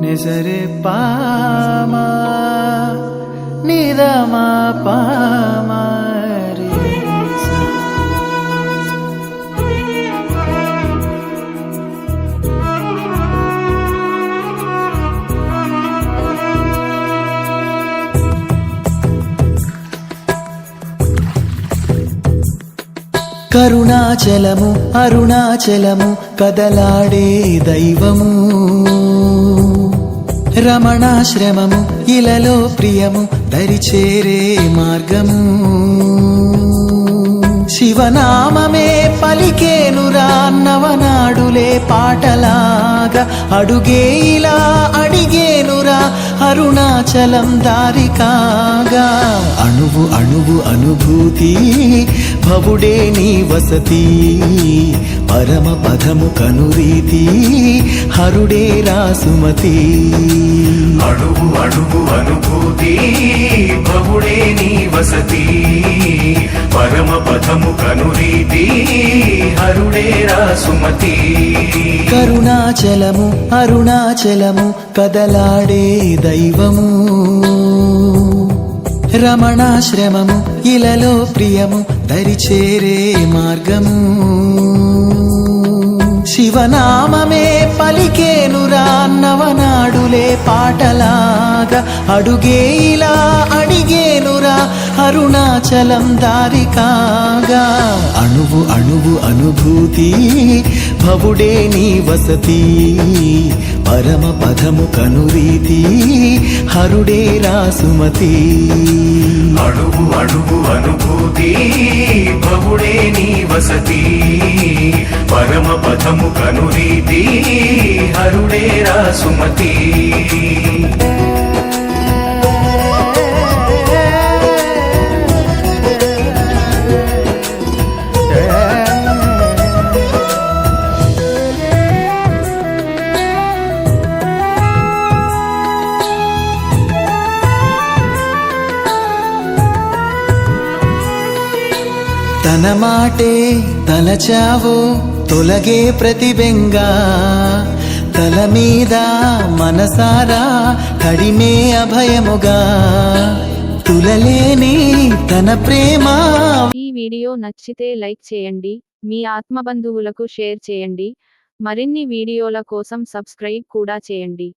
నిజరే పామా నిదమా పా కరుణాచలము అరుణాచలము కదలాడే దైవము. రమణాశ్రమము ఇలలో ప్రియము దరిచేరే మార్గము. శివనామమే పలికేనురా నవనాడులే పాటలా. పాటలాగా అడుగే ఇలా అడిగేనురా అరుణాచలం దారి కాగా అణువు అణువు అనుభూతి భవుడే నీ వసతి. పరమ పదము కనురీతి హరుడే రాసుమతి అడుగు అడుగు అనుభూతి భవుడే నీ వసతి. పరమ పదము కనురీతి హరుడే రాసుమతి కరుణాచలము అరుణాచలము కదలాడే దైవము. రమణాశ్రమము ఇలలో ప్రియము దరిచేరే మార్గము. శివనామమే పలికేనురా నవనాడులే పాటలా. పాటలాగా అడుగే ఇలా అడిగేనురా అరుణాచలం దారి కాగా. అణువు అణువు అనుభూతి భవుడే నీ వసతి. పరమ పదము కనురీతి హరుడే రాసుమతి అడుగు అడుగు అనుభూతి భవుడే నీ వసతి. పరమ పదము కనురీతి హరుడే రాసుమతి తన మాటే తలచావో తొలగే ప్రతిబెంగా. తల మీద మనసారా కడిమే అభయముగా. తులలేని తన ప్రేమ. ఈ వీడియో నచ్చితే లైక్ చేయండి మీ ఆత్మబంధువులకు షేర్ చేయండి మరిన్ని వీడియోల కోసం సబ్స్క్రైబ్ కూడా చేయండి.